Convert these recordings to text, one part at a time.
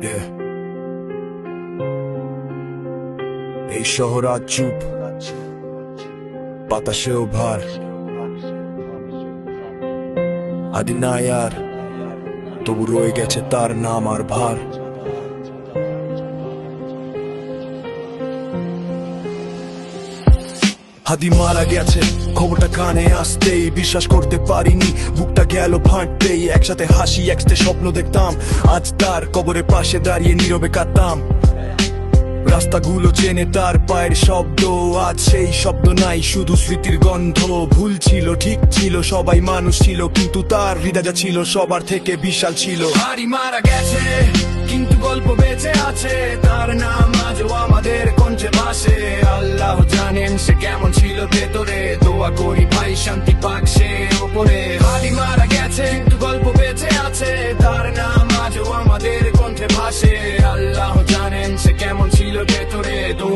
Yeah. এই শহর আজ চুপ। বাতাসেও ভার আদি না তবু রয়ে গেছে তার নাম আর ভার। হাদি মারা গেছে, খবরটা কানে আসতেই বিশ্বাস করতে পারিনি। বুকটা গেল ফাটতেই, একসাথে হাসি, একসাথে স্বপ্ন দেখতাম। আজ তার কবরের পাশে দাঁড়িয়ে নীরবে কাঁদতাম। রাস্তাগুলো চেনে তার পায়ের শব্দ, আজ সেই শব্দ নাই, শুধু স্মৃতির গন্ধ। ভুল ছিল, ঠিক ছিল, সবাই মানুষ ছিল, কিন্তু তার হৃদয় ছিল সবার থেকে বিশাল ছিল। হারি মারা গেছে, কিন্তু গল্প বেঁচে আছে, তার নাম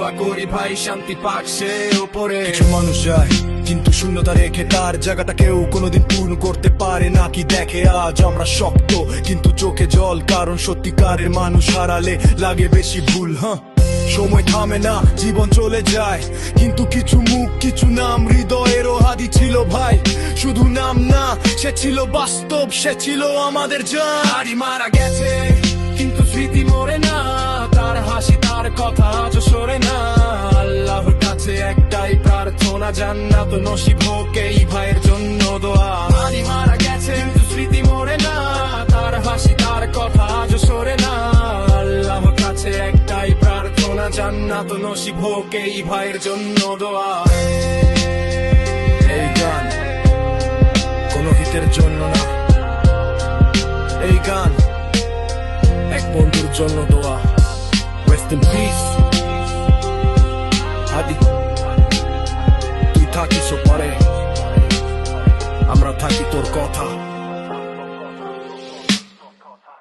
দোয়া করি ভাই, শান্তি পাক সে ওপরে কিছু মানুষ যায়, কিন্তু শূন্যতা রেখে তার জায়গাটা কেউ কোনোদিন পূর্ণ করতে পারে না। কি দেখে আজ আমরা শক্ত, কিন্তু চোখে জল, কারণ সত্যিকারের মানুষ হারালে লাগে বেশি ভুল হ্যাঁ সময় থামে না, জীবন চলে যায়, কিন্তু কিছু মুখ, কিছু নাম হৃদয়েরও হাদি ছিল ভাই। শুধু নাম না, সে ছিল বাস্তব, সে ছিল আমাদের জান। মারা গেছে, কিন্তু স্মৃতি মরে না, তার হাসি, তার কথা আজ প্রার্থনা জান্নাত নসিব হোক এই ভাইয়ের জন্য দোয়া। হারি মারা গেছে, কিন্তু স্মৃতি মরে না। তার হাসি, তার কথা আজ সরে না। আল্লাহর কাছে একটাই প্রার্থনা, জান্নাত এই ভাইয়ের জন্য দোয়া। এই গান কোনো হিতের জন্য না। এই গান এক বন্ধুর জন্য দোয়া। থাকি তোর কথা।